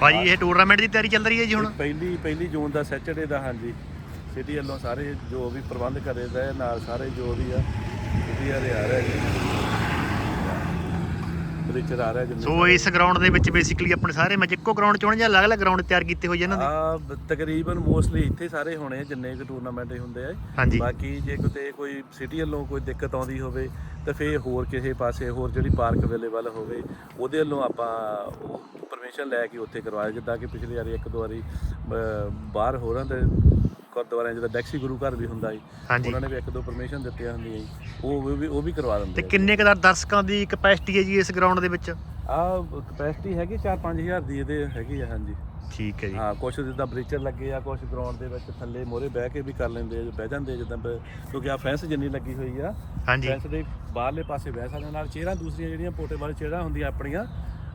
ਭਾਜੀ ਇਹ ਟੂਰਨਾਮੈਂਟ ਦੀ ਤਿਆਰੀ ਚੱਲ ਰਹੀ ਹੈ ਜੀ ਹੁਣ? ਪਹਿਲੀ ਪਹਿਲੀ ਜੂਨ ਦਾ ਸੈਚਰਡੇ ਦਾ, ਹਾਂਜੀ। ਸਿਟੀ ਵੱਲੋਂ ਸਾਰੇ ਜੋ ਵੀ ਪ੍ਰਬੰਧ ਕਰੇ ਦਾ ਨਾਲ ਸਾਰੇ ਜੋ ਵੀ ਆ ਸਿਟੀ ਵਾਲੇ ਆ ਰਿਹਾ ਜੀ। ਬ੍ਰਿਚਰ ਆ ਰਿਹਾ ਜਿੰਨੇ ਸੋ ਇਸ ਗਰਾਊਂਡ ਦੇ ਵਿੱਚ ਬੇਸਿਕਲੀ ਆਪਣੇ ਸਾਰੇ ਮੈਚ ਇੱਕੋ ਗਰਾਊਂਡ ਚ ਹੋਣੇ ਜਾਂ ਅਲੱਗ-ਅਲੱਗ ਗਰਾਊਂਡ ਤਿਆਰ ਕੀਤੇ ਹੋਏ ਇਹਨਾਂ ਦੇ? ਆ ਤਕਰੀਬਨ ਮੋਸਟਲੀ ਇੱਥੇ ਸਾਰੇ ਹੋਣੇ ਆ, ਜਿੰਨੇ ਕੁ ਟੂਰਨਾਮੈਂਟ ਹੁੰਦੇ ਆ। ਬਾਕੀ ਜੇ ਕਿਤੇ ਕੋਈ ਸਿਟੀ ਵੱਲੋਂ ਕੋਈ ਦਿੱਕਤ ਆਉਂਦੀ ਹੋਵੇ ਤਾਂ ਫੇਰ ਹੋਰ ਕਿਸੇ ਪਾਸੇ ਹੋਰ ਜਿਹੜੀ ਪਾਰਕ ਅਵੇਲੇਬਲ ਹੋਵੇ ਉਹਦੇ ਵੱਲੋਂ ਆਪਾਂ ਪਰਮਿਸ਼ਨ ਲੈ ਕੇ ਉੱਥੇ ਕਰਵਾਇਆ ਜਿੱਦਾਂ ਕਿ ਪਿਛਲੀ ਵਾਰੀ ਇੱਕ ਦੋ ਵਾਰੀ ਬਾਹਰ ਹੋਰਾਂ ਦੇ ਗੁਰਦੁਆਰਿਆਂ ਜਿੱਦਾਂ ਡੈਕਸੀ ਗੁਰੂ ਘਰ ਵੀ ਹੁੰਦਾ ਜੀ। ਹਾਂਜੀ। ਉਹਨਾਂ ਨੇ ਵੀ ਇੱਕ ਦੋ ਪਰਮਿਸ਼ਨ ਦਿੱਤੀਆਂ ਹੁੰਦੀਆਂ ਜੀ। ਉਹ ਵੀ ਉਹ ਵੀ ਕਰਵਾ ਤੇ ਦਿੰਦੇ ਆ ਕਿੰਨੇ ਕੁ ਦਾ ਦਰਸ਼ਕਾਂ ਦੀ ਕਪੈਸਿਟੀ ਹੈ ਜੀ ਇਸ ਗਰਾਊਂਡ ਦੇ ਵਿੱਚ? ਆ ਕਪੈਸਿਟੀ ਹੈਗੀ 4-5000 ਦੀ ਇਹਦੇ ਹੈਗੀ ਆ ਹਾਂਜੀ। ਠੀਕ ਹੈ ਜੀ। ਹਾਂ ਕੁਛ ਜਿੱਦਾਂ ਬ੍ਰੀਚਰ ਲੱਗੇ ਆ ਕੁਛ ਗਰਾਊਂਡ ਦੇ ਵਿੱਚ ਥੱਲੇ ਮੋਰੇ ਬਹਿ ਕੇ ਵੀ ਕਰ ਲੈਂਦੇ ਆ ਬਹਿ ਜਾਂਦੇ ਆ ਜਿੱਦਾਂ ਬ- ਕਿਉਂਕਿ ਆ ਫੈਂਸ ਜਿੰਨੀ ਲੱਗੀ ਹੋਈ ਆ ਹਾਂਜੀ। ਫੈਂਸ ਦੇ ਬਾਹਰਲੇ ਪਾਸੇ ਬਹਿ ਸਕਦੇ ਨਾਲ ਚੇਅਰਾਂ ਦੂਸਰੀਆਂ ਜਿਹੜੀਆਂ ਪੋਟੇ ਵਾਲੇ ਚੇਅਰਾਂ ਹੁੰਦੀਆਂ ਆਪਣੀਆਂ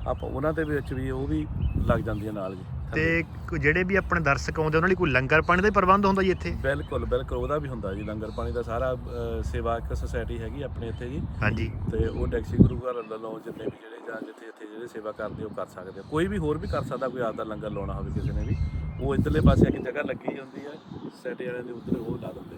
ਆਪਾਂ ਉਹਨਾਂ ਦੇ ਵਿੱਚ ਵੀ ਉਹ ਵੀ ਲੱਗ ਜਾਂਦੀਆਂ ਨਾਲ ਜੀ। ਤੇ ਜਿਹੜੇ ਵੀ ਆਪਣੇ ਦਰਸ਼ਕ ਆਉਂਦੇ ਉਹਨਾਂ ਲਈ ਕੋਈ ਲੰਗਰ ਪਾਣੀ ਦਾ ਪ੍ਰਬੰਧ ਹੁੰਦਾ ਜੀ ਇੱਥੇ? ਬਿਲਕੁਲ ਬਿਲਕੁਲ ਉਹਦਾ ਵੀ ਹੁੰਦਾ ਜੀ ਲੰਗਰ ਪਾਣੀ ਦਾ ਸਾਰਾ ਸੇਵਾਕ ਸੁਸਾਇਟੀ ਹੈਗੀ ਆਪਣੇ ਇੱਥੇ ਜੀ। ਹਾਂਜੀ। ਤੇ ਉਹ ਟੈਕਸੀ ਗੁਰੂ ਘਰ ਵੱਲੋਂ ਜਿੰਨੇ ਵੀ ਜਿਹੜੇ ਜਾਂ ਜਿੱਥੇ ਇੱਥੇ ਜਿਹੜੇ ਸੇਵਾ ਕਰਦੇ ਉਹ ਕਰ ਸਕਦੇ। ਕੋਈ ਵੀ ਹੋਰ ਵੀ ਕਰ ਸਕਦਾ ਕੋਈ ਆਪਦਾ ਲੰਗਰ ਲਾਉਣਾ ਹੋਵੇ ਕਿਸੇ ਨੇ ਵੀ ਉਹ ਇੱਧਰਲੇ ਪਾਸੇ ਇੱਕ ਜਗ੍ਹਾ ਲੱਗੀ ਹੁੰਦੀ ਹੈ ਸੈਟੇ ਵਾਲਿਆਂ ਦੇ ਉੱਧਰ ਉਹ ਲਾ ਦਿੰਦੇ